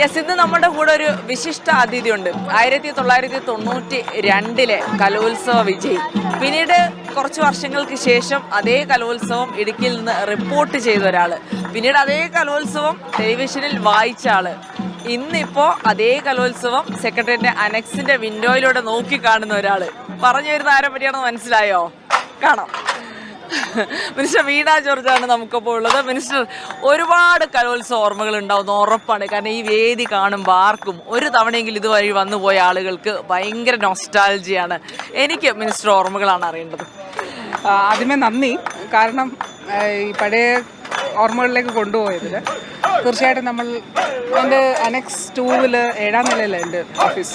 Yes ഇന്ന് നമ്മുടെ കൂടെ ഒരു വിശിഷ്ട അതിഥി ഉണ്ട് ആയിരത്തി തൊള്ളായിരത്തി തൊണ്ണൂറ്റി രണ്ടിലെ കലോത്സവ വിജയി. പിന്നീട് കുറച്ച് വർഷങ്ങൾക്ക് ശേഷം അതേ കലോത്സവം ഇടുക്കിയിൽ നിന്ന് റിപ്പോർട്ട് ചെയ്ത ഒരാൾ. പിന്നീട് അതേ കലോത്സവം ടെലിവിഷനിൽ വായിച്ച ആൾ. ഇന്നിപ്പോ അതേ കലോത്സവം സെക്രട്ടറിന്റെ അനക്സിന്റെ വിൻഡോയിലൂടെ നോക്കി കാണുന്ന ഒരാൾ. പറഞ്ഞു വരുന്ന ആരെ പറ്റിയാണെന്ന് മനസ്സിലായോ? കാണാം. മിനിസ്റ്റർ വീണ ജോർജാണ് നമുക്കിപ്പോൾ ഉള്ളത്. മിനിസ്റ്റർ ഒരുപാട് കലോത്സവ ഓർമ്മകൾ ഉണ്ടാവുന്ന ഉറപ്പാണ്. കാരണം ഈ വേദി കാണുമ്പോൾ ആർക്കും ഒരു തവണയെങ്കിലും ഇതുവഴി വന്നു പോയ ആളുകൾക്ക് ഭയങ്കര നോസ്റ്റാലജിയാണ് എനിക്ക് മിനിസ്റ്റർ ഓർമ്മകളാണ് അറിയേണ്ടത്. ആദ്യമേ നന്ദി. കാരണം ഈ പഴയ ഓർമ്മകളിലേക്ക് കൊണ്ടുപോയതിൽ തീർച്ചയായിട്ടും നമ്മൾ എന്റെ അനക്സ് ടൂവിൽ ഏഴാം നിലയിലെ എന്റെ ഓഫീസ്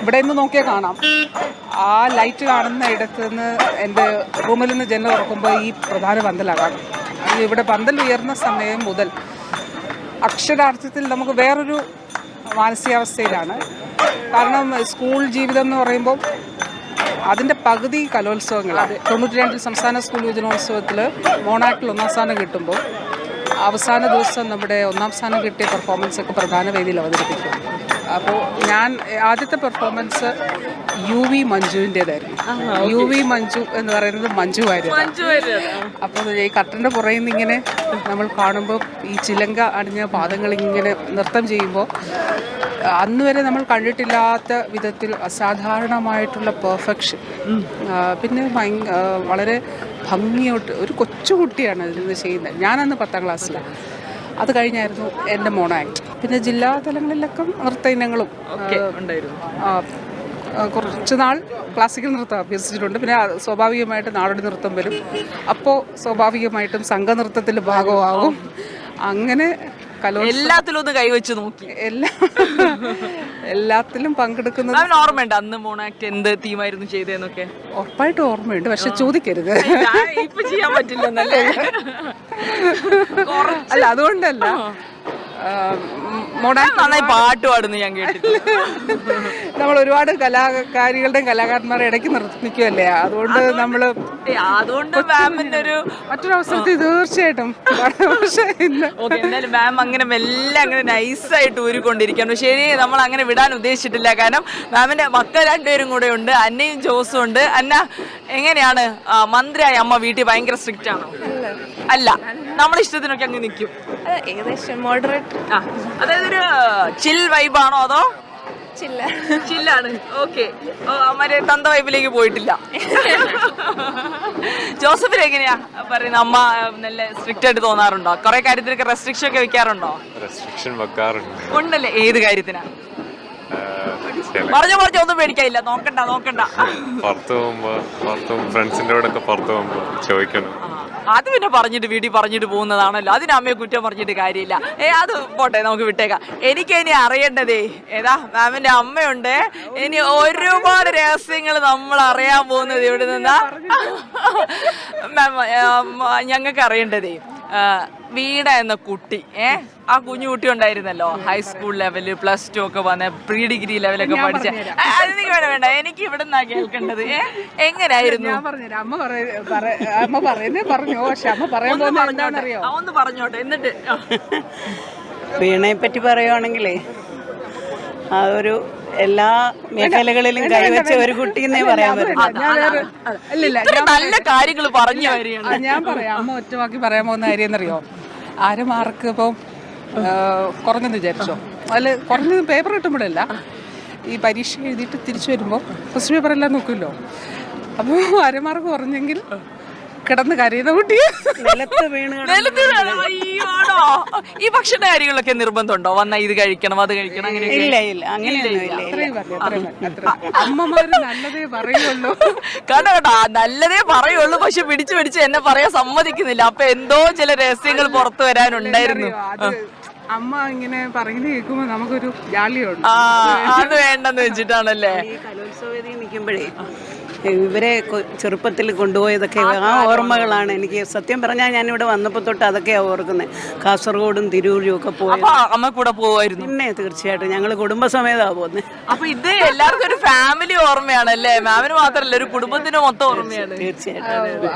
ഇവിടെ നിന്ന് നോക്കിയാൽ കാണാം. ആ ലൈറ്റ് കാണുന്ന ഇടത്ത് നിന്ന് എന്റെ റൂമിൽ നിന്ന് ജനൽ തുറക്കുമ്പോൾ ഈ പ്രധാന പന്തലാണ് ഇവിടെ പന്തൽ ഉയർന്ന സമയം മുതൽ അക്ഷരാർത്ഥത്തിൽ നമുക്ക് വേറൊരു മാനസികാവസ്ഥയിലാണ്. കാരണം സ്കൂൾ ജീവിതം എന്ന് പറയുമ്പോൾ അതിന്റെ പകുതി കലോത്സവങ്ങൾ തൊണ്ണൂറ്റി രണ്ടിൽ സംസ്ഥാന സ്കൂൾ യുവജനോത്സവത്തിൽ മോണാക്കിൽ ഒന്നാം സ്ഥാനം കിട്ടുമ്പോൾ അവസാന ദിവസം നമ്മുടെ ഒന്നാം സ്ഥാനം കിട്ടിയ പെർഫോമൻസ് ഒക്കെ പ്രധാന വേദിയിൽ അവതരിപ്പിക്കും അപ്പോൾ ഞാൻ ആദ്യത്തെ പെർഫോമൻസ് യു വി മഞ്ജുവിന്റെതായിരുന്നു യു വി മഞ്ജു എന്ന് പറയുന്നത് മഞ്ജു ആയിരുന്നു അപ്പോൾ ഈ കട്ടന്റെ പുറയിൽ നിന്ന് ഇങ്ങനെ നമ്മൾ കാണുമ്പോൾ ഈ ചിലങ്ക അണിഞ്ഞ പാദങ്ങൾ ഇങ്ങനെ നൃത്തം ചെയ്യുമ്പോൾ അന്ന് വരെ നമ്മൾ കണ്ടിട്ടില്ലാത്ത വിധത്തിൽ അസാധാരണമായിട്ടുള്ള പെർഫെക്ഷൻ പിന്നെ വളരെ ഭംഗിയോട്ട് ഒരു കൊച്ചുകുട്ടിയാണ് ഇത് ചെയ്യുന്നത്. ഞാനന്ന് പത്താം ക്ലാസ്സിലാണ് അത് കഴിഞ്ഞായിരുന്നു എന്റെ മോണോ ആക്ട്. പിന്നെ ജില്ലാ തലങ്ങളിലൊക്കെ നൃത്ത ഇനങ്ങളും കുറച്ച് നാൾ ക്ലാസിക്കൽ നൃത്തം അഭ്യസിച്ചിട്ടുണ്ട്. പിന്നെ സ്വാഭാവികമായിട്ട് നാടോടി നൃത്തം വരും. അപ്പോൾ സ്വാഭാവികമായിട്ടും സംഘനൃത്തത്തിൽ ഭാഗമാകും. അങ്ങനെ എല്ലാത്തിലും ഒന്ന് കൈവച്ച് നോക്കി. എല്ലാ എല്ലാത്തിലും പങ്കെടുക്കുന്നത് ഓർമ്മയുണ്ട് അന്ന് മോണാക്ട് എന്ത് തീമായിരുന്നു ചെയ്തതെന്നൊക്കെ ഉറപ്പായിട്ട് ഓർമ്മയുണ്ട് പക്ഷെ ചോദിക്കരുത്. ഇപ്പൊ ചെയ്യാൻ പറ്റില്ലെന്നല്ലേ? അല്ല അതുകൊണ്ടല്ല. മോഡേൺ നന്നായി പാട്ട് പാടുന്നു ഞാൻ കേട്ടിട്ടുണ്ട്. നമ്മൾ ഒരുപാട് കലാകാരികളുടെയും കലാകാരന്മാരെ ഇടയ്ക്ക് നിർമ്മിക്കുകയല്ലേ അതുകൊണ്ട് നമ്മൾ അതുകൊണ്ട് മാമിന്റെ ഒരു മറ്റൊരു അവസരത്തിൽ തീർച്ചയായിട്ടും. പക്ഷേ ഇന്ന് എന്തായാലും മാം അങ്ങനെ മെല്ലെ അങ്ങനെ നൈസായിട്ട് ഊരിക്കൊണ്ടിരിക്കുകയാണ്. പക്ഷേ ഇനി നമ്മൾ അങ്ങനെ വിടാൻ ഉദ്ദേശിച്ചിട്ടില്ല. കാരണം മാമിന്റെ മക്കൾ രണ്ടുപേരും കൂടെ ഉണ്ട് അന്നയും ജോസും ഉണ്ട്. അന്ന എങ്ങനെയാണ്? മന്ത്രിയായ അമ്മ വീട്ടിൽ ഭയങ്കര സ്ട്രിക്റ്റ് ആണോ? അല്ല നമ്മുടെ ഇഷ്ടത്തിനൊക്കെ അങ്ങ് നിൽക്കും. ഏകദേശം മോഡറേറ്റ് ആ അതായത് ഒരു ചിൽ വൈബാണോ അതോ ചില്ലാണ്. ഓക്കെ. മറ്റേ തന്ത വൈബിലേക്ക് പോയിട്ടില്ല. ജോസഫിന് എങ്ങനെയാ? പറയുന്നത് അമ്മ നല്ല സ്ട്രിക്റ്റ് ആയിട്ട് തോന്നാറുണ്ടോ? കുറെ കാര്യത്തിലൊക്കെ റെസ്ട്രിക്ഷൻ ഒക്കെ വെക്കാറുണ്ടോ? റെസ്ട്രിക്ഷൻ വെക്കാറുണ്ട്. ഉണ്ടല്ലേ? ഏത് കാര്യത്തിനാ? പറഞ്ഞ പറഞ്ഞ ഒന്നും പേടിക്കാനില്ല. നോക്കണ്ട നോക്കണ്ട. പുറത്തു പോകുമ്പോ പുറത്തു ഫ്രണ്ട്സിന്റെ കൂടെ ഒക്കെ പുറത്തു പോകുമ്പോ ചോദിക്കണം. അത് പിന്നെ പറഞ്ഞിട്ട് വീട്ടിൽ പറഞ്ഞിട്ട് പോകുന്നതാണല്ലോ. അതിന് അമ്മയെ കുറ്റം പറഞ്ഞിട്ട് കാര്യമില്ല. ഏ അത് പോട്ടെ നമുക്ക് വിട്ടേക്കാം. എനിക്ക് ഇനി അറിയേണ്ടതേ ഏതാ മാമിന്റെ അമ്മയുണ്ട്. ഇനി ഒരുപാട് രഹസ്യങ്ങൾ നമ്മൾ അറിയാൻ പോകുന്നത് ഇവിടെ നിന്നാ? മാം ഞങ്ങൾക്ക് അറിയേണ്ടതേ. ആ, വീണ എന്ന കുട്ടി ഏ? ആ കുഞ്ഞു കുട്ടി ഉണ്ടായിരുന്നല്ലോ. ഹൈസ്കൂൾ ലെവൽ പ്ലസ് ടു ഒക്കെ വന്ന പ്രീ ഡിഗ്രി ലെവലൊക്കെ പഠിച്ച. അത് നീ വേണ്ട വേണ്ട. എനിക്ക് ഇവിടെ നിന്നാ കേൾക്കേണ്ടത് ഏ? എങ്ങനെയായിരുന്നു ഞാൻ പറഞ്ഞു അമ്മ പറ- അമ്മ പറയുന്നേ പറഞ്ഞു. പക്ഷെ അമ്മ പറയാൻ പറഞ്ഞോട്ടെ. ഒന്ന് പറഞ്ഞോട്ടെ. എന്നിട്ട്. വീണയെ പറ്റി പറയുവാണെങ്കിലേ ആ ഒരു എല്ലാ മേഖലകളിലും കൈവച്ച ഒരു കുട്ടി എന്നേ പറയാൻ പറ്റും നല്ല കാര്യങ്ങൾ പറഞ്ഞു ഞാൻ പറയാം. അമ്മ ഒറ്റവാക്കി പറയാൻ പോകുന്ന കാര്യം എന്നറിയോ? ആരും മാർക്ക് ഇപ്പം കുറഞ്ഞെന്ന് വിചാരിച്ചോ? അതിൽ കുറഞ്ഞത് പേപ്പർ കിട്ടുമ്പോഴല്ല. ഈ പരീക്ഷ എഴുതിയിട്ട് തിരിച്ചു വരുമ്പോൾ ഫസ്റ്റ് പേപ്പർ എല്ലാം നോക്കുമല്ലോ. അപ്പോൾ അരമാർക്ക് കുറഞ്ഞെങ്കിൽ കിടന്ന് കരയുന്ന കുട്ടി. നിലത്ത് വീണ് നിലത്ത് വീണോ? ഈ ഭക്ഷണ കാര്യങ്ങളൊക്കെ നിർബന്ധമുണ്ടോ? വന്നാ ഇത് കഴിക്കണം അത് കഴിക്കണം അങ്ങനെ ഇല്ല ഇല്ല അങ്ങനെയൊന്നും ഇല്ല അത്രയും മതി അത്രയും മതി അത്രയും അമ്മമാര് നല്ലതേ പറയുള്ളൂ. കണ്ടോ കേട്ടോ ആ, നല്ലതേ പറയുള്ളൂ പക്ഷെ പിടിച്ചു പിടിച്ച് എന്നെ പറയാൻ സമ്മതിക്കുന്നില്ല. അപ്പൊ എന്തോ ചില രഹസ്യങ്ങൾ പുറത്തു വരാനുണ്ടായിരുന്നു. അത് അമ്മ ഇങ്ങനെ പറയുന്നത് കേൾക്കുമ്പോ നമുക്കൊരു ജാലിയുണ്ട് ആ അത് വേണ്ടെന്ന് വെച്ചിട്ടാണല്ലേ? ഈ കലോത്സവ വേദിയിൽ നിൽക്കുമ്പോഴേ ഇവരെ ചെറുപ്പത്തിൽ കൊണ്ടുപോയതൊക്കെ ആ ഓർമ്മകളാണ്. എനിക്ക് സത്യം പറഞ്ഞാൽ ഞാനിവിടെ വന്നപ്പോൾ തൊട്ട് അതൊക്കെയാണ് ഓർക്കുന്നത് കാസർഗോഡും തിരൂരും ഒക്കെ പോയി അമ്മ കൂടെ പോവായിരുന്നു? പിന്നെ തീർച്ചയായിട്ടും ഞങ്ങൾ കുടുംബസമേതാ പോകുന്നത് അപ്പൊ ഇത് എല്ലാവർക്കും ഒരു ഫാമിലി ഓർമ്മയാണ് അല്ലേ മാമിന് മാത്രല്ല ഒരു കുടുംബത്തിന് മൊത്തം ഓർമ്മയാണ്. തീർച്ചയായിട്ടും.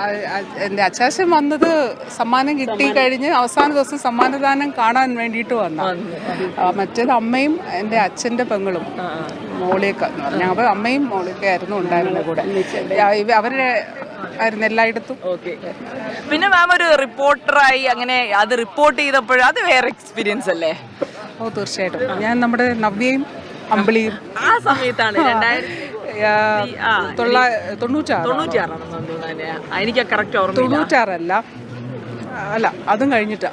എന്റെ അച്ചാശൻ വന്നത് സമ്മാനം കിട്ടി കഴിഞ്ഞ് അവസാന ദിവസം സമ്മാനദാനം കാണാൻ വേണ്ടിയിട്ട് വന്ന. മറ്റേത് അമ്മയും എന്റെ അച്ഛന്റെ പെങ്ങളും. മോളിയൊക്കെ ഞങ്ങൾ അമ്മയും മോളിയൊക്കെ ആയിരുന്നു ഉണ്ടായിരുന്നത് കൂടെ. അവരുടെ ആയിരുന്നു എല്ലായിടത്തും. പിന്നെ മാം ഒരു റിപ്പോർട്ടറായി അങ്ങനെ അത് റിപ്പോർട്ട് ചെയ്തപ്പോഴും അത് വേറെ എക്സ്പീരിയൻസ് അല്ലേ? ഓ തീർച്ചയായിട്ടും. ഞാൻ നമ്മുടെ നവ്യയും അമ്പിളിയും ആ സമയത്താണ് രണ്ടായിരത്തി ആ, തൊള്ള തൊണ്ണൂറ്റാറ് തൊണ്ണൂറ്റിയാറാണെന്ന് തോന്നുന്നു അതിന്റെ. എനിക്ക് കറക്റ്റ് ഓർമ്മ തൊണ്ണൂറ്റാറല്ല. അല്ല അതും കഴിഞ്ഞിട്ടാ.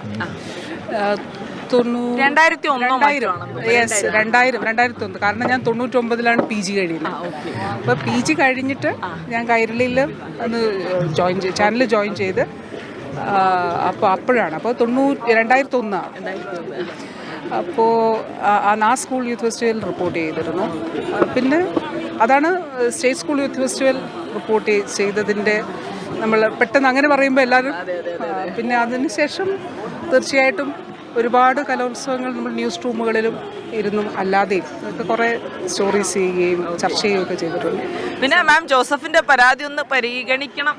രണ്ടായിരത്തി രണ്ടായിരം. യെസ് രണ്ടായിരം. രണ്ടായിരത്തി ഒന്ന് കാരണം ഞാൻ തൊണ്ണൂറ്റൊമ്പതിലാണ് പി ജി കഴിയുന്നത്. അപ്പോൾ പി ജി കഴിഞ്ഞിട്ട് ഞാൻ കൈരളിയിൽ ഒന്ന് ജോയിൻ ചെയ്ത് ചാനൽ ജോയിൻ ചെയ്ത് അപ്പോൾ അപ്പോഴാണ്. അപ്പോൾ തൊണ്ണൂറ്റി രണ്ടായിരത്തി ഒന്നാണ് അപ്പോൾ ആ സ്കൂൾ യൂത്ത് ഫെസ്റ്റിവൽ റിപ്പോർട്ട് ചെയ്തിരുന്നു. പിന്നെ അതാണ് state school youth festival report ചെയ്തതിന്റെ നമ്മൾ പെട്ടെന്ന് അങ്ങനെ പറയുമ്പോൾ എല്ലാവരും പിന്നെ അതിനുശേഷം തീർച്ചയായിട്ടും ഒരുപാട് കലോത്സവങ്ങൾ നമ്മൾ ന്യൂസ് റൂമുകളിലും ഇരുന്നും അല്ലാതെയും ഒക്കെ കുറേ സ്റ്റോറീസ് ചെയ്യുകയും ചർച്ച ചെയ്യുകയും ഒക്കെ ചെയ്തിട്ടുണ്ട്. പിന്നെ മാം ജോസഫിന്റെ പരാതി ഒന്ന് പരിഗണിക്കണം.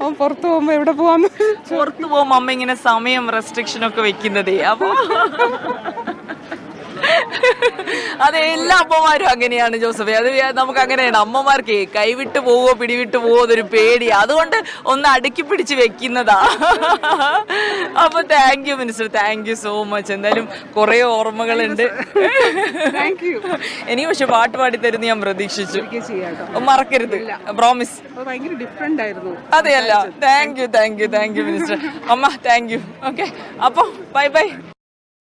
അവൻ പുറത്തു പോകുമ്പോ എവിടെ പോവാന്ന്? പുറത്തു പോകുമ്പോ അമ്മ ഇങ്ങനെ സമയം റെസ്ട്രിക്ഷൻ ഒക്കെ വെക്കുന്നതേ. അപ്പൊ അതെ എല്ലാ അമ്മമാരും അങ്ങനെയാണ് ജോസഫ്. അത് നമുക്ക് അങ്ങനെയാണ്. അമ്മമാർക്ക് കൈവിട്ട് പോവോ പിടിവിട്ട് പോവോ എന്നൊരു പേടി. അതുകൊണ്ട് ഒന്ന് അടുക്കി പിടിച്ച് വെക്കുന്നതാ. അപ്പൊ thank you minister thank you so much എന്തായാലും കുറെ ഓർമ്മകളുണ്ട്. ഇനി എനിക്ക് പക്ഷെ പാട്ട് പാടി തരുന്ന ഞാൻ പ്രതീക്ഷിച്ചു. മറക്കരുത്. പ്രോമിസ് ആയിരുന്നു. അതെയല്ല thank you thank you thank you minister അമ്മ താങ്ക് യു ഓക്കെ അപ്പോൾ ബൈ ബൈ